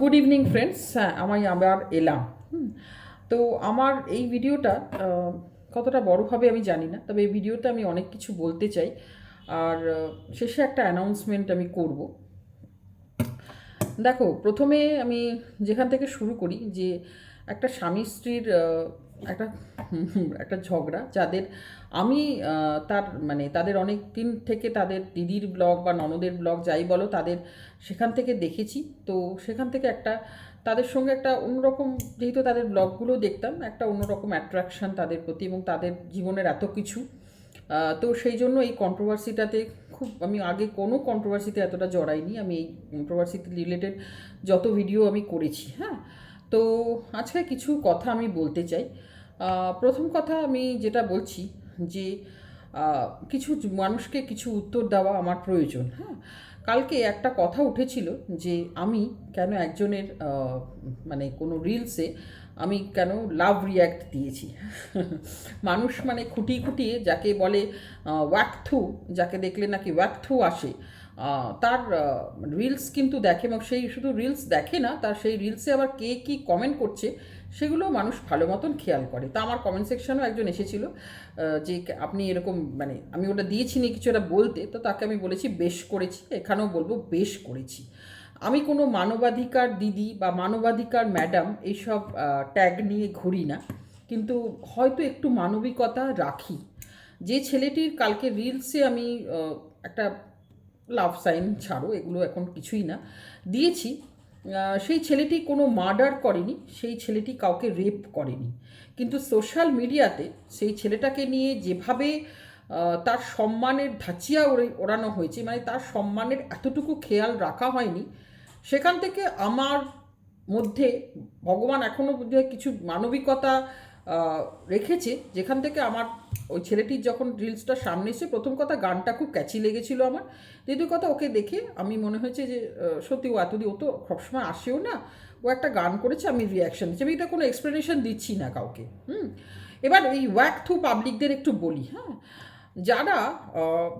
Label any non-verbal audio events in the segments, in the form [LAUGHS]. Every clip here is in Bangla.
গুড ইভিনিং ফ্রেন্ডস হ্যাঁ আমি আবার এলাম। তো আমার এই ভিডিওটা কতটা বড় হবে আমি জানি না, তবে এই ভিডিওতে আমি অনেক কিছু বলতে চাই। আর শেষে একটা অ্যানাউন্সমেন্ট আমি করব। দেখো, প্রথমে আমি যেখান থেকে শুরু করি যে একটা স্বামী স্ত্রীর একটা একটা ঝগড়া যাদের আমি তার মানে তাদের অনেক দিন থেকে তাদের দিদির ব্লগ বা ননদের ব্লগ যাই বলো তাদের সেখান থেকে দেখেছি। তো সেখান থেকে একটা তাদের সঙ্গে একটা অন্যরকম যেহেতু তাদের ব্লগগুলো দেখতাম, একটা অন্যরকম অ্যাট্রাকশান তাদের প্রতি এবং তাদের জীবনের এত কিছু। তো সেই জন্য এই কন্ট্রোভার্সিটাতে খুব আমি আগে কোনো কন্ট্রোভার্সিতে এতটা জড়াইনি। আমি এই কন্ট্রোভার্সিতে রিলেটেড যত ভিডিও আমি করেছি হ্যাঁ? তো আজকে কিছু কথা আমি বলতে চাই। প্রথম কথা আমি যেটা বলছি যে কিছু মানুষকে কিছু উত্তর দেওয়া আমার প্রয়োজন হ্যাঁ? কালকে একটা কথা উঠেছিল যে, আমি কেন একজনের মানে কোনো রিলসে আমি কেন লাভ রিয়্যাক্ট দিয়েছি। [LAUGHS] মানুষ মানে খুঁটিয়ে খুঁটিয়ে যাকে বলে ওয়াকথু, যাকে দেখলে নাকি ওয়াকথু আসে তার রিলস কিন্তু দেখে এবং সেই শুধু রিলস দেখে না, তার সেই রিলসে আবার কে কী কমেন্ট করছে, সেগুলো মানুষ ভালো মতন খেয়াল করে। তা আমার কমেন্ট সেকশনেও একজন এসেছিল যে আপনি এরকম মানে আমি ওটা দিয়েছি নি কিছু একটা বলতে, তো তাকে আমি বলেছি বেশ করেছি, এখানেও বলব বেশ করেছি। আমি কোনো মানবাধিকার দিদি বা মানবাধিকার ম্যাডাম এইসব ট্যাগ নিয়ে ঘুরি না, কিন্তু হয়তো একটু মানবিকতা রাখি। যে ছেলেটির কালকে রিলসে আমি একটা লাভ সাইন ছাড়ো, এগুলো এখন কিছুই না। দিয়েছি। সেই ছেলেটি কোনো মার্ডার করেনি, সেই ছেলেটি কাউকে রেপ করেনি। কিন্তু সোশ্যাল মিডিয়াতে সেই ছেলেটাকে নিয়ে যেভাবে তার সম্মানের ধাঁচিয়া ওড়ে, ওড়ানো হয়েছে মানে তার সম্মানের এতটুকু খেয়াল রাখা হয়নি, সেখান থেকে আমার মধ্যে, ভগবান এখনও কিছু মানবিকতা রেখেছে, যেখান থেকে আমার ওই ছেলেটির যখন রিলসটা সামনে এসে, প্রথম কথা গানটা খুব ক্যাচি লেগেছিল আমার। দ্বিতীয় কথা ওকে দেখে আমি মনে হয়েছে যে সত্যি ও এতদিন, ও তো সবসময় আসেও না। ও একটা গান করেছে, আমি রিয়াকশান দিচ্ছি আমি এটা কোনো এক্সপ্লেনেশন দিচ্ছি না কাউকে, হুম? এবার এই ওয়াক থ্রু পাবলিকদের একটু বলি হ্যাঁ? যারা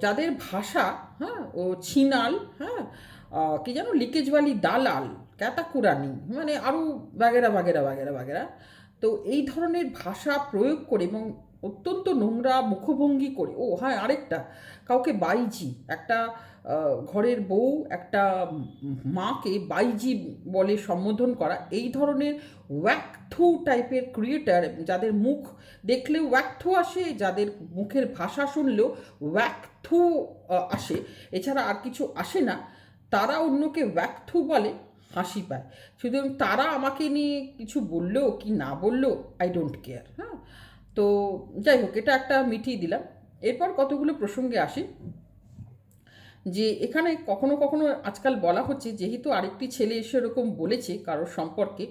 যাদের ভাষা হ্যাঁ ও ছিনাল হ্যাঁ কি যেন লিকেজওয়ালি দালাল, ক্যাতাকুরানি মানে আরও বাগেরা বাগেরা বাগেরা বাগেরা তো এই ধরনের ভাষা প্রয়োগ করে এবং অত্যন্ত নোংরা, মুখভঙ্গি করে, ও হ্যাঁ আরেকটা, কাউকে বাইজি, একটা ঘরের বউ, একটা মাকে বাইজি বলে সম্বোধন করা, এই ধরনের ওয়াকথু টাইপের ক্রিয়েটার যাদের মুখ দেখলেও ওয়াকথু আসে, যাদের মুখের ভাষা শুনলেও ওয়াকথু আসে, এছাড়া আর কিছু আসে না, তারা অন্যকে ওয়াকথু বলে হাসি পায়। সুতরাং তারা আমাকে নিয়ে কিছু বলল কি না বলল আই ডোন্ট কেয়ার হ্যাঁ। তো যাই হোক, এটা একটা মিটিয়ে দিলাম। এরপর কতগুলো প্রসঙ্গে আসি। যে এখানে কখনো কখনো আজকাল বলা হচ্ছে, যেহেতু আরেকটি ছেলে এসে এরকম বলেছে কারোর সম্পর্কে,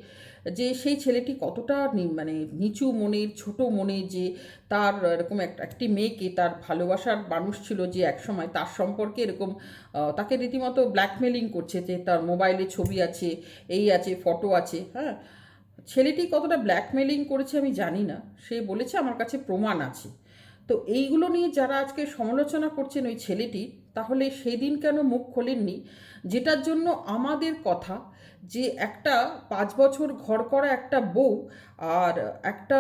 যে সেই ছেলেটি কতটা মানে নিচু মনের, ছোট মনে যে তার এরকম একটি মেয়েকে তার ভালোবাসার মানুষ ছিল যে একসময় তার সম্পর্কে এরকম তাকে রীতিমতো ব্ল্যাকমেলিং করছে যে তার মোবাইলে ছবি আছে, এই আছে, ফটো আছে হ্যাঁ? ছেলেটি কতটা ব্ল্যাকমেলিং করেছে আমি জানি না। সে বলেছে, আমার কাছে প্রমাণ আছে। তো এইগুলো নিয়ে যারা আজকে সমালোচনা করছেন ওই ছেলেটি, তাহলে সেই দিন কেন মুখ খোলেননি? যেটার জন্য আমাদের কথা যে একটা পাঁচ বছর ঘর করা একটা বউ আর একটা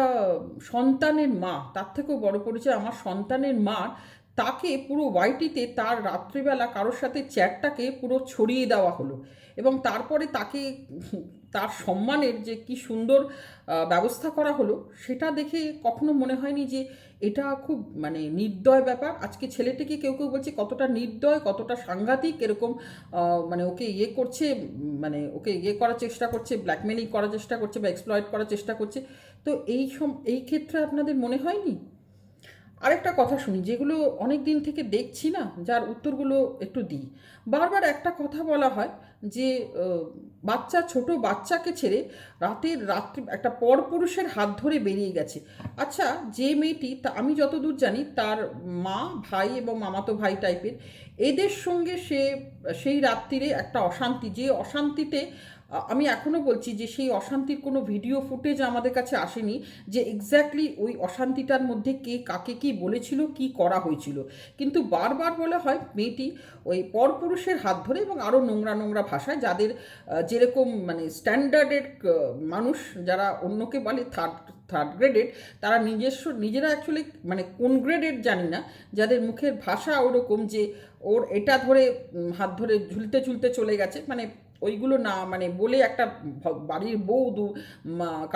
সন্তানের মা, তার থেকেও বড় পরিচয়, আমার সন্তানের মা তাকে পুরো ওয়াইটিতে তার রাত্রিবেলা কারোর সাথে চ্যাটটাকে পুরো ছড়িয়ে দেওয়া হলো এবং তারপরে তাকে তার সম্মানের যে কি সুন্দর ব্যবস্থা করা হলো সেটা দেখে কখনো মনে হয়নি যে এটা খুব মানে নির্দয় ব্যাপার। আজকে ছেলেটিকে কেউ কেউ বলছে কতটা নির্দয়, কতটা সাংঘাতিক, এরকম মানে ওকে ইয়ে করছে মানে ওকে ইয়ে করার চেষ্টা করছে ব্ল্যাকমেলিং করার চেষ্টা করছে বা এক্সপ্লয়েট করার চেষ্টা করছে। তো এই সম, এই ক্ষেত্রে আপনাদের মনে হয়নি? আরেকটা কথা শুনি, যেগুলো অনেক দিন থেকে দেখছি না, যার উত্তরগুলো একটু দিই। বারবার একটা কথা বলা হয় যে বাচ্চা, ছোট বাচ্চাকে ছেড়ে রাতের রাত্রি, একটা পরপুরুষের হাত ধরে বেরিয়ে গেছে। আচ্ছা যে মেয়েটি, তা আমি যতদূর জানি, তার মা, ভাই এবং মামাতো ভাই টাইপের এদের সঙ্গে সে, সেই রাত্রিরে একটা অশান্তি, যে অশান্তিতে আমি এখনও বলছি যে সেই অশান্তির কোনো ভিডিও ফুটেজ আমাদের কাছে আসেনি যে এক্স্যাক্টলি ওই অশান্তিটার মধ্যে কে কাকে কি বলেছিল, কি করা হয়েছিল। কিন্তু বারবার বলা হয় মেয়েটি ওই পরপুরুষের হাত ধরে এবং আরও নোংরা নোংরা ভাষায় যাদের যেরকম মানে স্ট্যান্ডার্ডের মানুষ যারা অন্যকে বলে থার্ড থার্ড গ্রেডেড তারা নিজস্ব, নিজেরা অ্যাকচুয়ালি মানে কোন গ্রেডেড জানি না, যাদের মুখের ভাষা ওরকম যে ওর এটা ধরে হাত ধরে ঝুলতে ঝুলতে চলে গেছে মানে ওইগুলো না মানে বলে একটা বাড়ির বউ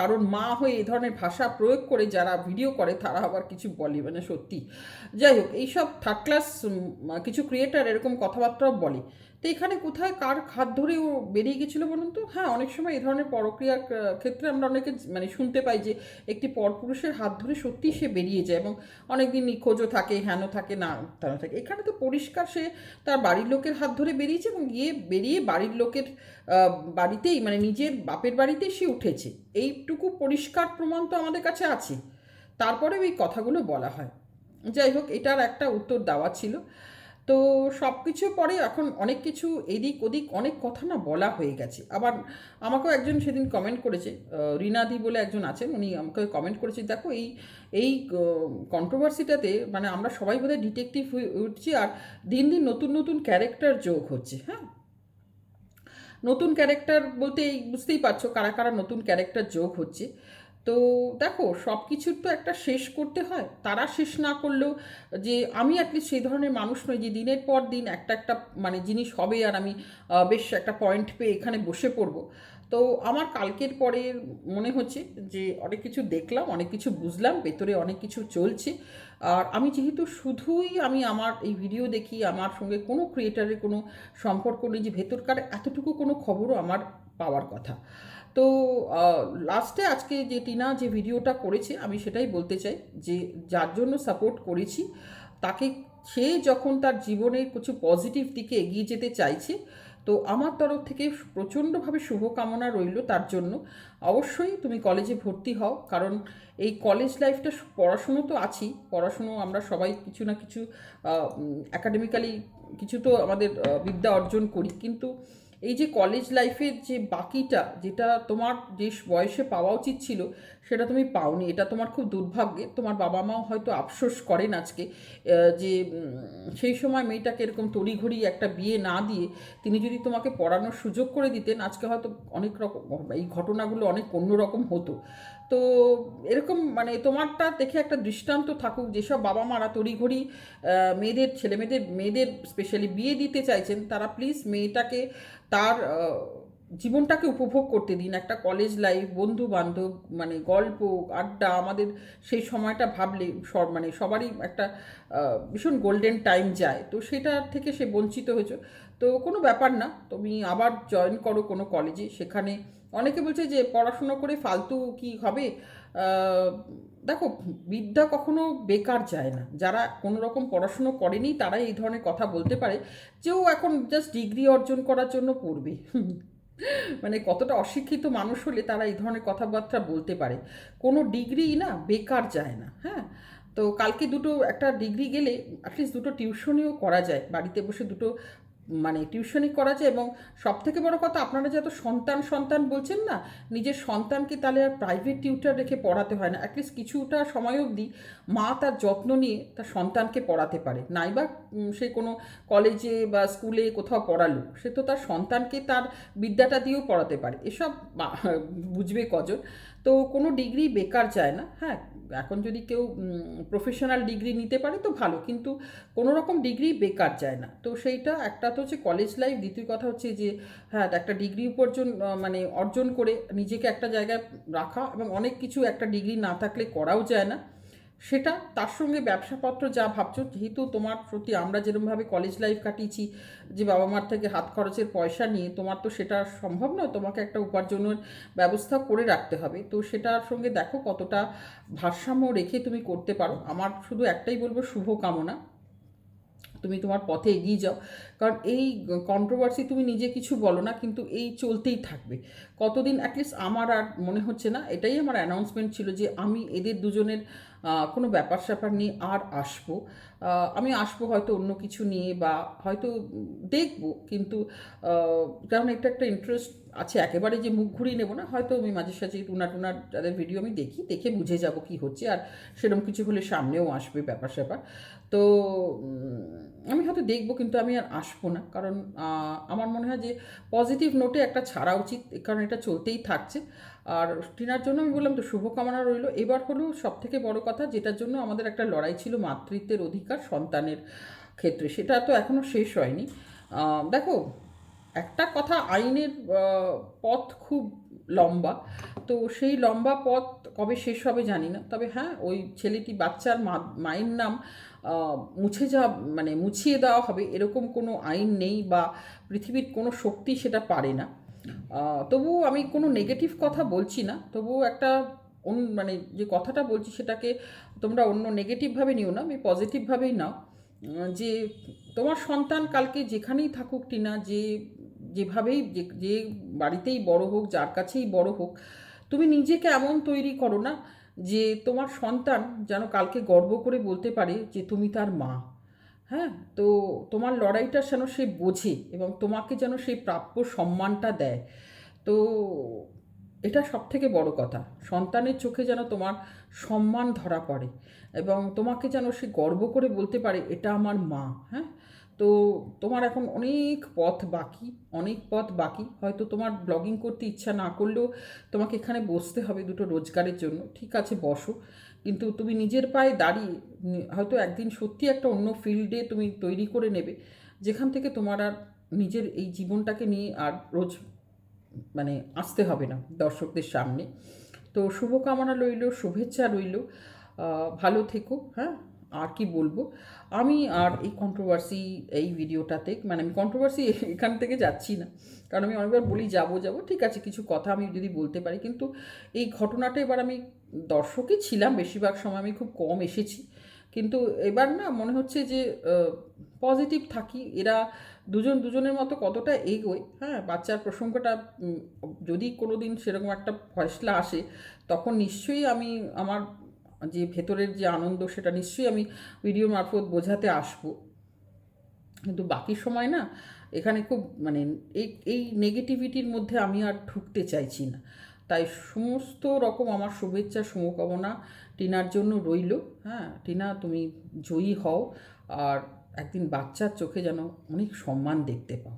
কারণ মা হয়ে এই ধরনের ভাষা প্রয়োগ করে যারা ভিডিও করে তারা আবার কিছু বলে মানে সত্যি। যাই হোক, এইসব থার্ড ক্লাস কিছু ক্রিয়েটার এরকম কথাবার্তাও বলে। তো এখানে কোথায় কার হাত ধরে ও বেরিয়ে গেছিল বলুন তো? হ্যাঁ অনেক সময় এই ধরনের পরক্রিয়ার ক্ষেত্রে আমরা অনেকে মানে শুনতে পাই যে একটি পরপুরুষের হাত ধরে সত্যি সে বেরিয়ে যায় এবং অনেকদিন নিখোঁজও থাকে হেন থাকে, না তেন থাকে। এখানে তো পরিষ্কার সে তার বাড়ির লোকের হাত ধরে বেরিয়েছে এবং গিয়ে বেরিয়ে বাড়ির লোকের বাড়িতেই মানে নিজের বাপের বাড়িতেই সে উঠেছে। এইটুকু পরিষ্কার প্রমাণ তো আমাদের কাছে আছে। তারপরেও এই কথাগুলো বলা হয়। যাই হোক, এটার একটা উত্তর দেওয়া ছিল। তো সব কিছু পরে এখন অনেক কিছু এদিক ওদিক অনেক কথা না বলা হয়ে গেছে। আবার আমাকেও একজন সেদিন কমেন্ট করেছে রিনাদি বলে একজন আছেন, উনি আমাকে কমেন্ট করেছে, দেখো এই এই কন্ট্রোভার্সিটাতে মানে আমরা সবাই বোধহয় ডিটেকটিভ হয়ে উঠছি আর দিন দিন নতুন নতুন ক্যারেক্টার যোগ হচ্ছে হ্যাঁ? নতুন ক্যারেক্টার বলতে এই বুঝতেই পারছ কারা কারা নতুন ক্যারেক্টার যোগ হচ্ছে। তো দেখো সব কিছুর তো একটা শেষ করতে হয়। তারা শেষ না করলেও যে আমি অ্যাটলিস্ট সেই ধরনের মানুষ নই যে দিনের পর দিন একটা একটা মানে জিনিস হবে আর আমি বেশ একটা পয়েন্ট পেয়ে এখানে বসে পড়ব। তো আমার কালকের পরে মনে হচ্ছে যে অনেক কিছু দেখলাম, অনেক কিছু বুঝলাম, ভেতরে অনেক কিছু চলছে। আর আমি যেহেতু শুধুই আমি আমার এই ভিডিও দেখি, আমার সঙ্গে কোনো ক্রিয়েটারের কোনো সম্পর্ক নেই যে ভেতরকার এতটুকু কোনো খবরও আমার পাওয়ার কথা। তো লাস্টে আজকে যে টিনা যে ভিডিওটা করেছে, আমি সেটাই বলতে চাই যে, যার জন্য সাপোর্ট করেছি, তাকে সে যখন তার জীবনের কিছু পজিটিভ দিকে এগিয়ে যেতে চাইছে, তো আমার তরফ থেকে প্রচণ্ডভাবে শুভকামনা রইল তার জন্য। অবশ্যই তুমি কলেজে ভর্তি হও, কারণ এই কলেজ লাইফটা পড়াশুনো তো আছেই। পড়াশুনো আমরা সবাই কিছু না কিছু একাডেমিক্যালি কিছু তো আমাদের বিদ্যা অর্জন করি। কিন্তু এই যে কলেজ লাইফের যে বাকিটা, যেটা তোমার যে বয়সে পাওয়া উচিত ছিল, সেটা তুমি পাওনি। এটা তোমার খুব দুর্ভাগ্যে। তোমার বাবা মাও হয়তো আফসোস করেন আজকে যে সেই সময় মেয়েটাকে এরকম তড়িঘড়ি একটা বিয়ে না দিয়ে তিনি যদি তোমাকে পড়ানোর সুযোগ করে দিতেন, আজকে হয়তো অনেক রকম, এই ঘটনাগুলো অনেক অন্যরকম হতো। তো এরকম মানে তোমারটা দেখে একটা দৃষ্টান্ত থাকুক, যেসব বাবা মারা তড়িঘড়ি মেয়েদের, ছেলে মেয়েদের মেয়েদের স্পেশালি বিয়ে দিতে চাইছেন, তারা প্লিজ মেয়েটাকে তার জীবনটাকে উপভোগ করতে দিন। একটা কলেজ লাইফ বন্ধু বান্ধব মানে গল্প, আড্ডা, আমাদের সেই সময়টা ভাবলে সব মানে সবারই একটা ভীষণ গোল্ডেন টাইম যায়। তো সেটা থেকে সে বঞ্চিত হয়েছে। তো কোনো ব্যাপার না, তুমি আবার জয়েন করো কোনো কলেজে সেখানে অনেকে বলছে যে পড়াশুনো করে ফালতু কি হবে? দেখো, বিদ্যা কখনো বেকার যায় না। যারা কোনো রকম পড়াশুনো করেনি, তারাই এই ধরনের কথা বলতে পারে যে ও এখন জাস্ট ডিগ্রি অর্জন করার জন্য পড়বে। মানে কতটা অশিক্ষিত মানুষ হলে তারা এই ধরনের কথাবার্তা বলতে পারে। কোনো ডিগ্রি না, বেকার যায় না হ্যাঁ? তো কালকে দুটো একটা ডিগ্রি গেলে অ্যাটলিস্ট দুটো টিউশনিও করা যায়। বাড়িতে বসে দুটো মানে টিউশনি করা যায় এবং সব থেকে বড় কথা আপনারা যত সন্তান সন্তান বলছেন না, নিজের সন্তানকে তাহলে আর প্রাইভেট টিউটার রেখে পড়াতে হয় না। অ্যাটলিস্ট কিছুটা সময় অবধি মা তার যত্ন নিয়ে তার সন্তানকে পড়াতে পারে। নাইবা সে কোনো কলেজে বা স্কুলে কোথাও পড়ালো, সে তো তার সন্তানকে তার বিদ্যাটা দিয়েও পড়াতে পারে। এসব বুঝবে কজন। তো কোনো ডিগ্রি বেকার চায় না। হ্যাঁ এখন যদি কেউ প্রফেশনাল ডিগ্রি নিতে পারে তো ভালো, কিন্তু কোনো রকম ডিগ্রি বেকার চায় না। তো সেইটা একটা তো হচ্ছে কলেজ লাইফ দ্বিতীয় কথা হচ্ছে যে হ্যাঁ একটা ডিগ্রি উপার্জন মানে অর্জন করে নিজেকে একটা জায়গায় রাখা এবং অনেক কিছু একটা ডিগ্রি না থাকলে করাও যায় না। সেটা তার সঙ্গে ব্যবসাপত্র যা ভাবছ, যেহেতু তোমার প্রতি আমরা যেরকমভাবে কলেজ লাইফ কাটিয়েছি, যে বাবা মার থেকে হাত খরচের পয়সা নিয়ে, তোমার তো সেটা সম্ভব নয়, তোমাকে একটা উপার্জনের ব্যবস্থা করে রাখতে হবে। তো সেটার সঙ্গে দেখো কতটা ভারসাম্য রেখে তুমি করতে পারো। আমার শুধু একটাই বলব, শুভ কামনা। তুমি তোমার পথে এগিয়ে যাও। কারণ এই কন্ট্রোভার্সি তুমি নিজে কিছু বলো না, কিন্তু এই চলতেই থাকবে। কতদিন অ্যাটলিস্ট আমার আর মনে হচ্ছে না, এটাই আমার অ্যানাউন্সমেন্ট ছিল যে আমি এদের দুজনের কোনো ব্যাপার স্যাপার নিয়ে আর আসব। আমি আসব হয়তো অন্য কিছু নিয়ে বা হয়তো দেখব, কিন্তু কারণ এটা একটা ইন্টারেস্ট আছে। একেবারে যে মুখ ঘুরিয়ে নেব না, হয়তো আমি মাঝে সাঝে টুনা টুনার যাদের ভিডিও আমি দেখি, দেখে বুঝে যাব কি হচ্ছে, আর সেরকম কিছু হলে সামনেও আসবে ব্যাপার স্যাপার। তো আমি হয়তো দেখব, কিন্তু আমি আর আসব না। কারণ আমার মনে হয় যে পজিটিভ নোটে একটা ছাড়া উচিত, কারণ এটা চলতেই থাকছে। আর টিনার জন্য আমি বললাম তো শুভকামনা রইল। এবার হলো সব থেকে বড় কথা, যেটার জন্য আমাদের একটা লড়াই ছিল মাতৃত্বের অধিকার সন্তানের ক্ষেত্রে। সেটা তো এখনও শেষ হয়নি। দেখো, একটা কথা আইনের পথ খুব লম্বা। তো সেই লম্বা পথ কবে শেষ হবে জানি না। তবে হ্যাঁ ওই ছেলেটি বাচ্চার মা, মায়ের নাম মুছে যাওয়া মানে মুছিয়ে দেওয়া হবে, এরকম কোনো আইন নেই বা পৃথিবীর কোনো শক্তি সেটা পারে না। তবুও আমি কোনো নেগেটিভ কথা বলছি না। তবুও একটা মানে যে কথাটা বলছি সেটাকে তোমরা অন্য নেগেটিভভাবে নিও না, আমি পজিটিভভাবেই নাও। যে তোমার সন্তান কালকে যেখানেই থাকুক টিনা, যে যেভাবেই, যে যে বাড়িতেই বড় হোক, যার কাছেই বড় হোক, তুমি নিজেকে এমন তৈরি করো না যে তোমার সন্তান যেন কালকে গর্ব করে বলতে পারে যে তুমি তার মা। হ্যাঁ তো তোমার লড়াইটা যেন সে বোঝে এবং তোমাকে যেন সেই প্রাপ্য সম্মানটা দেয়। তো এটা সব থেকে বড় কথা। সন্তানের চোখে যেন তোমার সম্মান ধরা পড়ে এবং তোমাকে যেন সে গর্ব করে বলতে পারে, এটা আমার মা। হ্যাঁ তো তোমার এখন অনেক পথ বাকি, অনেক পথ বাকি। হয়তো তোমার ব্লগিং করতে ইচ্ছা না করলেও তোমাকে এখানে বসতে হবে দুটো রোজগারের জন্য। ঠিক আছে, বসো। কিন্তু তুমি নিজের পায়ে দাঁড়িয়ে হয়তো একদিন সত্যি একটা অন্য ফিল্ডে তুমি তৈরি করে নেবে, যেখান থেকে তোমার আর নিজের এই জীবনটাকে নিয়ে আর রোজ মানে আসতে হবে না দর্শকদের সামনে। তো শুভকামনা রইল, শুভেচ্ছা রইল ভালো থেকো হ্যাঁ? আর কি বলব? আমি আর এই কন্ট্রোভার্সি এই ভিডিওটাতে মানে আমি কন্ট্রোভার্সি এখান থেকে যাচ্ছি না। কারণ আমি অনেকবার বলি, যাব যাব, ঠিক আছে, কিছু কথা আমি যদি বলতে পারি, কিন্তু এই ঘটনাটা এবার আমি দর্শকই ছিলাম, বেশিরভাগ সময় আমি খুব কম এসেছি। কিন্তু এবার না মনে হচ্ছে যে পজিটিভ থাকি। এরা দুজন দুজনের মতো কতটা এগোয় হ্যাঁ? বাচ্চার প্রসঙ্গটা যদি কোনো দিন সেরকম একটা ফয়সলা আসে, তখন নিশ্চয়ই আমি আমার যে ভেতরের যে আনন্দ, সেটা নিশ্চয়ই আমি ভিডিও মারফত বোঝাতে আসব। কিন্তু বাকি সময় না, এখানে খুব মানে এই এই নেগেটিভিটির মধ্যে আমি আর ঢুকতে চাইছি না। তাই সমস্ত রকম আমার শুভেচ্ছা, শুভকামনা টিনার জন্য রইল। হ্যাঁ টিনা তুমি জয়ী হও আর একদিন বাচ্চার চোখে যেন অনেক সম্মান দেখতে পাও।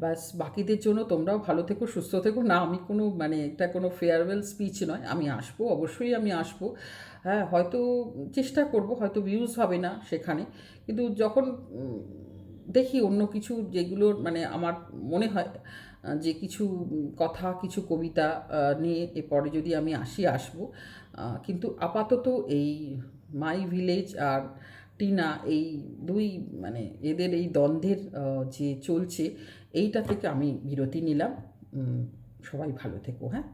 ব্যাস, বাকিদের জন্য তোমরাও ভালো থেকো, সুস্থ থেকো। না, আমি কোনো মানে এটা কোনো ফেয়ারওয়েল স্পিচ নয়, আমি আসব, অবশ্যই আমি আসব। হ্যাঁ হয়তো চেষ্টা করব, হয়তো ভিউজ হবে না সেখানে। কিন্তু যখন দেখি অন্য কিছু যেগুলো মানে আমার মনে হয় যে কিছু কথা, কিছু কবিতা নিয়ে এরপরে যদি আমি আসি, আসব। কিন্তু আপাতত এই মাই ভিলেজ আর টিনা এই দুই মানে এদের এই দ্বন্দ্বের যে চলছে, এইটা থেকে আমি বিরতি নিলাম। সবাই ভালো থেকো হ্যাঁ?